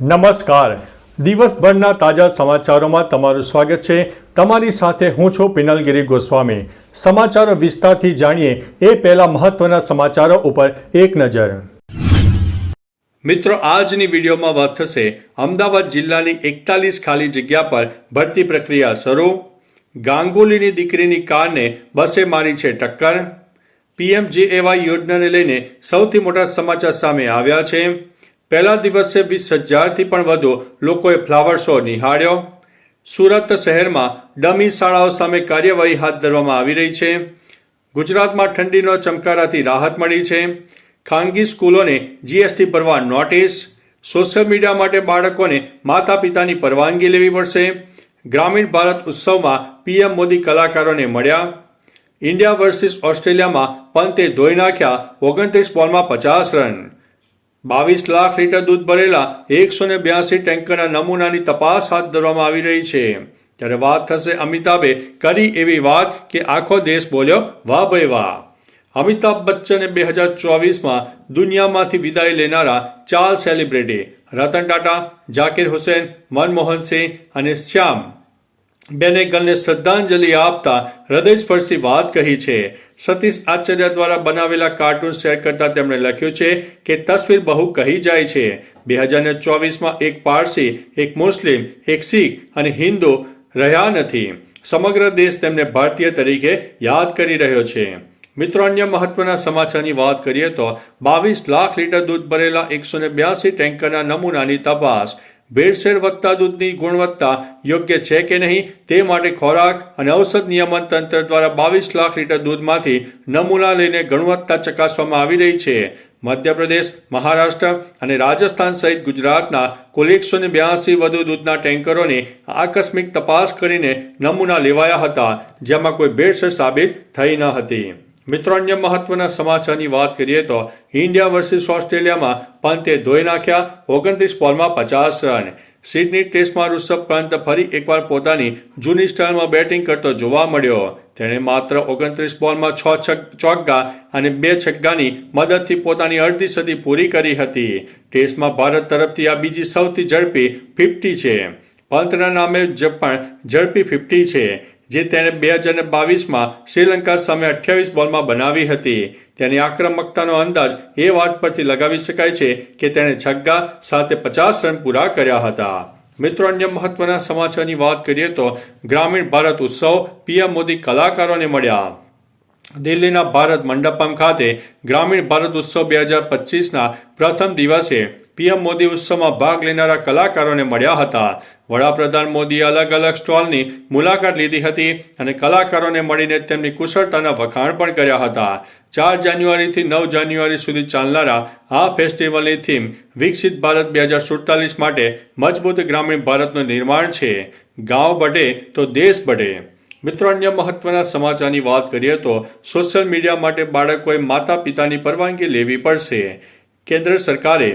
નમસ્કાર. દિવસભરના તાજા સમાચારોમાં તમારું સ્વાગત છે. તમારી સાથે હું છું પિનલગીરી ગોસ્વામી. સમાચારો વિસ્તારથી જાણીએ એ પહેલા મહત્વના સમાચારો ઉપર એક નજર. મિત્રો, આજની વિડીયોમાં વાત થશે અમદાવાદ જિલ્લાની એકતાલીસ ખાલી જગ્યા પર ભરતી પ્રક્રિયા શરૂ. ગાંગુલીની દીકરીની કારને બસે મારી છે ટક્કર. પીએમજેએવાય યોજનાને લઈને સૌથી મોટા સમાચાર સામે આવ્યા છે. પહેલા દિવસે વીસ હજારથી પણ વધુ લોકોએ ફ્લાવર શો નિહાળ્યો. સુરત શહેરમાં ડમી શાળાઓ સામે કાર્યવાહી હાથ ધરવામાં આવી રહી છે. ગુજરાતમાં ઠંડીનો ચમકારાથી રાહત મળી છે. ખાનગી સ્કૂલોને જીએસટી ભરવા નોટિસ. સોશિયલ મીડિયા માટે બાળકોને માતા પિતાની પરવાનગી લેવી પડશે. ગ્રામીણ ભારત ઉત્સવમાં પીએમ મોદી કલાકારોને મળ્યા. ઇન્ડિયા વર્સિસ ઓસ્ટ્રેલિયામાં પંતે ધોઈ નાખ્યા ઓગણત્રીસ બોલમાં પચાસ રન. બાવીસ લાખ લીટર દૂધ ભરેલા એકસો ને બ્યાસી ટેન્કરના નમૂનાની તપાસ હાથ ધરવામાં આવી રહી છે. ત્યારે વાત થશે અમિતાભે કરી એવી વાત કે આખો દેશ બોલ્યો, વાહ ભાઈ વાહ. અમિતાભ બચ્ચને બે હજાર ચોવીસમાં દુનિયામાંથી વિદાય લેનારા ચાર સેલિબ્રિટી રતન ટાટા, જાકીર હુસેન, મનમોહન સિંહ અને શ્યામ બેનેગલને શ્રદ્ધાંજલિ આપતા હૃદયસ્પર્શી વાત કહી છે. સતીશ આચાર્ય દ્વારા બનાવેલા કાર્ટૂન શેર કરતા તેમણે લખ્યું છે કે તસવીર બહુ કહી જાય છે. બે હજાર ને ચોવીસમાં એક પારસી, એક મુસ્લિમ, એક શીખ અને હિન્દુ રહ્યા નથી. સમગ્ર દેશ તેમને ભારતીય તરીકે યાદ કરી રહ્યો છે. મિત્રો, અન્ય મહત્વના સમાચારની વાત કરીએ તો બાવીસ લાખ લીટર દૂધ ભરેલા એકસો ને બ્યાસી ટેન્કરના નમૂનાની તપાસ ભેળસેળ વધતા દૂધની ગુણવત્તા યોગ્ય છે કે નહીં તે માટે ખોરાક અને ઔષધ નિયમન તંત્ર દ્વારા બાવીસ લાખ લીટર દૂધમાંથી નમૂના લઈને ગુણવત્તા ચકાસવામાં આવી રહી છે. મધ્યપ્રદેશ, મહારાષ્ટ્ર અને રાજસ્થાન સહિત ગુજરાતના કુલ એકસો ને બ્યાસી વધુ દૂધના ટેન્કરોની આકસ્મિક તપાસ કરીને નમૂના લેવાયા હતા, જેમાં કોઈ ભેળસેળ સાબિત થઈ ન હતી. મિત્રો, અન્ય મહત્વના સમાચારની વાત કરીએ તો ઇન્ડિયા વર્સિસ ઓસ્ટ્રેલિયામાં પંતે ધોઈ નાખ્યા ઓગણત્રીસ બોલમાં પચાસ રન. સિડની ટેસ્ટમાં ઋષભ પંત ફરી એકવાર પોતાની જૂની સ્ટાઇલમાં બેટિંગ કરતો જોવા મળ્યો. તેણે માત્ર ઓગણત્રીસ બોલમાં છ ચોગ્ગા અને બે છગ્ગાની મદદથી પોતાની અડધી સદી પૂરી કરી હતી. ટેસ્ટમાં ભારત તરફથી આ બીજી સૌથી ઝડપી ફિફ્ટી છે. પંતના નામે જ પણ ઝડપી ફિફ્ટી છે. જે તેણે બે હજાર બાવીસમાં શ્રીલંકા સામે અઠ્યાવીસ બોલમાં બનાવી હતી. તેની આક્રમકતાનો અંદાજ એ વાત પરથી લગાવી શકાય છે કે તેણે છગ્ગા સાથે પચાસ રન પૂરા કર્યા હતા. મિત્રો, અન્ય મહત્વના સમાચારની વાત કરીએ તો ગ્રામીણ ભારત ઉત્સવ પીએમ મોદી કલાકારોને મળ્યા. દિલ્હીના ભારત મંડપમ ખાતે ગ્રામીણ ભારત ઉત્સવ બે હજાર પચીસના પ્રથમ દિવસે પીએમ મોદી ઉત્સવમાં ભાગ લેનારા કલાકારોને મળ્યા હતા. વડાપ્રધાન મોદીએ અલગ અલગ સ્ટોલની મુલાકાત લીધી હતી અને કલાકારોને મળીને તેમની કુશળતાના વખાણ પણ કર્યા હતા. ચાર જાન્યુઆરીથી નવ જાન્યુઆરી સુધી ચાલનારા આ ફેસ્ટિવલની થીમ વિકસિત ભારત બે હજાર સુડતાલીસ માટે મજબૂત ગ્રામીણ ભારતનું નિર્માણ છે. ગાંવ બઢે તો દેશ બઢે. મિત્રો, અન્ય મહત્વના સમાચારની વાત કરીએ તો સોશિયલ મીડિયા માટે બાળકોએ માતા પિતાની પરવાનગી લેવી પડશે. કેન્દ્ર સરકારે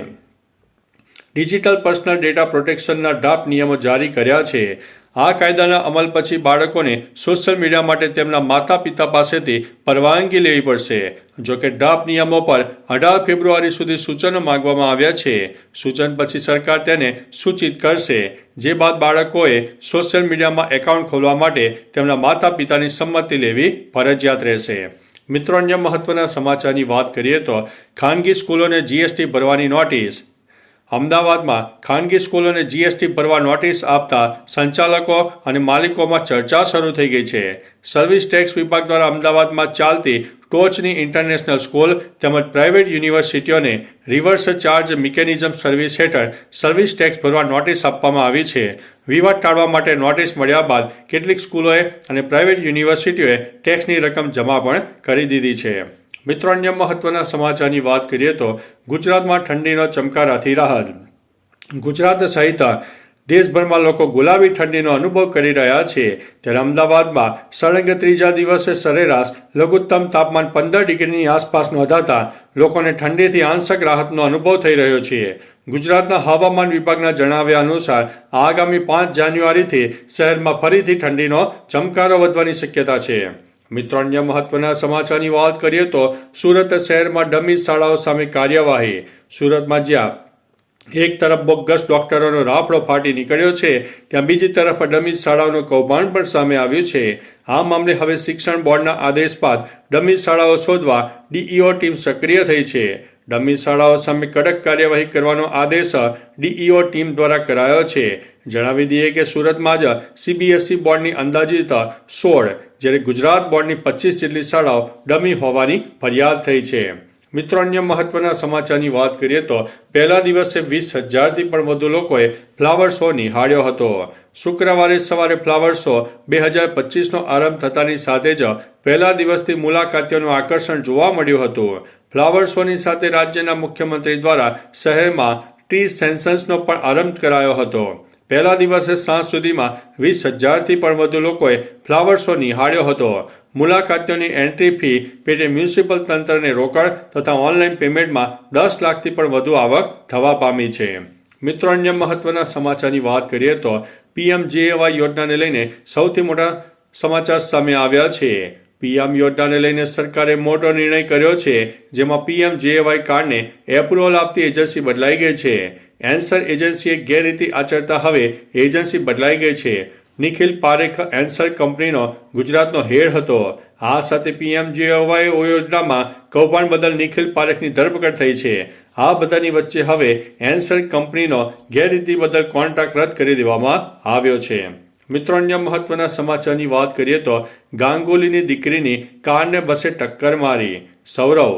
ડિજિટલ પર્સનલ ડેટા પ્રોટેક્શનના ડ્રાફ્ટ નિયમો જારી કર્યા છે. આ કાયદાના અમલ પછી બાળકોને સોશિયલ મીડિયા માટે તેમના માતા પિતા પાસેથી પરવાનગી લેવી પડશે. જો કે ડ્રાફ્ટ નિયમો પર અઢાર ફેબ્રુઆરી સુધી સૂચનો માંગવામાં આવ્યા છે. સૂચન પછી સરકાર તેને સૂચિત કરશે. જે બાદ બાળકોએ સોશિયલ મીડિયામાં એકાઉન્ટ ખોલવા માટે તેમના માતા પિતાની સંમતિ લેવી ફરજિયાત રહેશે. મિત્રો, અન્ય મહત્વના સમાચારની વાત કરીએ તો ખાનગી સ્કૂલોને જીએસટી ભરવાની નોટિસ. અમદાવાદમાં ખાનગી સ્કૂલોને જીએસટી ભરવા નોટિસ આપતા સંચાલકો અને માલિકોમાં ચર્ચા શરૂ થઈ ગઈ છે. સર્વિસ ટેક્સ વિભાગ દ્વારા અમદાવાદમાં ચાલતી ટોચની ઇન્ટરનેશનલ સ્કૂલ તેમજ પ્રાઇવેટ યુનિવર્સિટીઓને રિવર્સ ચાર્જ મિકેનિઝમ સર્વિસ હેઠળ સર્વિસ ટેક્સ ભરવા નોટિસ આપવામાં આવી છે. વિવાદ ટાળવા માટે નોટિસ મળ્યા બાદ કેટલીક સ્કૂલોએ અને પ્રાઇવેટ યુનિવર્સિટીઓએ ટેક્સની રકમ જમા પણ કરી દીધી છે. મિત્રો, અન્ય મહત્વના સમાચારની વાત કરીએ તો ગુજરાતમાં ઠંડીનો ચમકારાથી રાહત. ગુજરાત સહિત દેશભરમાં લોકો ગુલાબી ઠંડીનો અનુભવ કરી રહ્યા છે. ત્યારે અમદાવાદમાં સળંગ ત્રીજા દિવસે સરેરાશ લઘુત્તમ તાપમાન પંદર ડિગ્રીની આસપાસ નોંધાતા લોકોને ઠંડીથી આંશક રાહતનો અનુભવ થઈ રહ્યો છે. ગુજરાતના હવામાન વિભાગના જણાવ્યા અનુસાર, આગામી પાંચ જાન્યુઆરીથી શહેરમાં ફરીથી ઠંડીનો ચમકારો વધવાની શક્યતા છે. મિત્રો અન્ય મહત્વના સમાચારની વાત કરીએ તો સુરત શહેરમાં ડમી શાળાઓ સામે કાર્યવાહી. સુરતમાં જ્યાં એક તરફ બોગસ ડોક્ટરોનો રાફડો ફાટી નીકળ્યો છે, ત્યાં બીજી તરફ ડમી શાળાઓનું કૌભાંડ પણ સામે આવ્યું છે. આ મામલે હવે શિક્ષણ બોર્ડના આદેશ બાદ ડમી શાળાઓ શોધવા ડીઈઓ ટીમ સક્રિય થઈ છે. ડમી શાળાઓ સામે કડક કાર્યવાહી કરવાનો આદેશ ડીઈઓ ટીમ દ્વારા કરાયો છે. જણાવી દઈએ કે સુરતમાં જ સીબીએસઈ બોર્ડની અંદાજિત સોળ, જ્યારે ગુજરાત બોર્ડની પચીસ જેટલી શાળાઓ ડમી હોવાની ફરિયાદ થઈ છે. મિત્રો, અન્ય મહત્વના સમાચારની વાત કરીએ તો પહેલા દિવસે વીસ હજારથી પણ વધુ લોકોએ ફ્લાવર શો નિહાળ્યો હતો. શુક્રવારે સવારે ફ્લાવર શો બે હજાર પચીસનો આરંભ થતાની સાથે જ પહેલા દિવસથી મુલાકાતીઓનું આકર્ષણ જોવા મળ્યું હતું. ફ્લાવર શોની સાથે રાજ્યના મુખ્યમંત્રી દ્વારા શહેરમાં ટી સેન્સન્સનો પણ આરંભ કરાયો હતો. પહેલા દિવસે સાંજ સુધીમાં વીસ હજારથી પણ વધુ લોકોએ ફ્લાવર શો નિહાળ્યો હતો. મુલાકાતીઓની એન્ટ્રી ફી પેટે મ્યુનિસિપલ તંત્રને રોકડ તથા ઓનલાઈન પેમેન્ટમાં દસ લાખથી પણ વધુ આવક થવા પામી છે. મિત્રો, અન્ય મહત્વના સમાચારની વાત કરીએ તો પીએમજીએવાય યોજનાને લઈને સૌથી મોટા સમાચાર સામે આવ્યા છે. પીએમ યોજનાને લઈને સરકારે મોટો નિર્ણય કર્યો છે, જેમાં પીએમ જેએવાય કાર્ડને એપ્રુવલ આપતી એજન્સી બદલાઈ ગઈ છે. એન્સર એજન્સીએ ગેરરીતિ આચરતા હવે એજન્સી બદલાઈ ગઈ છે. નિખિલ પારેખ એન્સર કંપનીનો ગુજરાતનો હેડ હતો. આ સાથે પીએમજીએવાય યોજનામાં કૌભાંડ બદલ નિખિલ પારેખની ધરપકડ થઈ છે. આ બધાની વચ્ચે હવે એન્સર કંપનીનો ગેરરીતિ બદલ કોન્ટ્રાક્ટ રદ કરી દેવામાં આવ્યો છે. મિત્રો અન્ય મહત્વના સમાચારની વાત કરીએ તો ગાંગુલીની દીકરીની કારને બસે ટક્કર મારી. સૌરવ.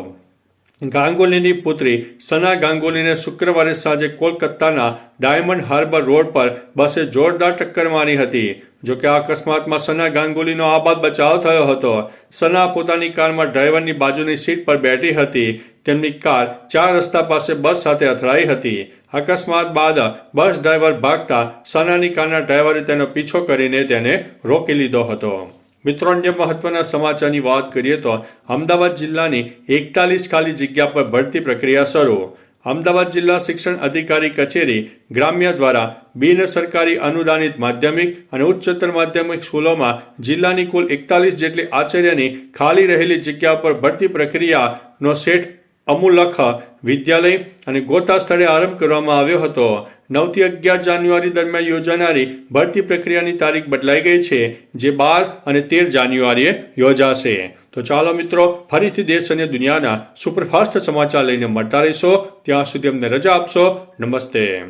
ગાંગુલીની પુત્રી સના ગાંગુલીને શુક્રવારે સાંજે કોલકાતાના ડાયમંડ હાર્બર રોડ પર બસે જોરદાર ટક્કર મારી હતી. જોકે આ અકસ્માતમાં સના ગાંગુલીનો આબાદ બચાવ થયો હતો. સના પોતાની કારમાં ડ્રાઈવરની બાજુની સીટ પર બેઠી હતી. તેમની કાર ચાર રસ્તા પાસે બસ સાથે અથડાઈ હતી. અકસ્માત બાદ બસ ડ્રાઈવર ભાગતા સનાની કારના ડ્રાઈવરે તેનો પીછો કરીને તેને રોકી લીધો હતો. મિત્રો, અન્ય મહત્વના સમાચારની વાત કરીએ તો અમદાવાદ જિલ્લાની એકતાલીસ ખાલી જગ્યા પર ભરતી પ્રક્રિયા શરૂ. અમદાવાદ જિલ્લા શિક્ષણ અધિકારી કચેરી ગ્રામ્ય દ્વારા બિન સરકારી અનુદાનિત માધ્યમિક અને ઉચ્ચતર માધ્યમિક સ્કૂલોમાં જિલ્લાની કુલ એકતાલીસ જેટલી આચાર્યની ખાલી રહેલી જગ્યા પર ભરતી પ્રક્રિયાનો સેટ અમુલખ વિદ્યાલય અને ગોતા સ્થળે આરંભ કરવામાં આવ્યો હતો. નવથી અગિયાર જાન્યુઆરી દરમિયાન યોજાનારી ભરતી પ્રક્રિયાની તારીખ બદલાઈ ગઈ છે, જે બાર અને તેર જાન્યુઆરીએ યોજાશે. તો ચાલો મિત્રો, ફરીથી દેશ અને દુનિયાના સુપરફાસ્ટ સમાચાર લઈને મળતા રહીશો. ત્યાં સુધી અમને રજા આપશો. નમસ્તે.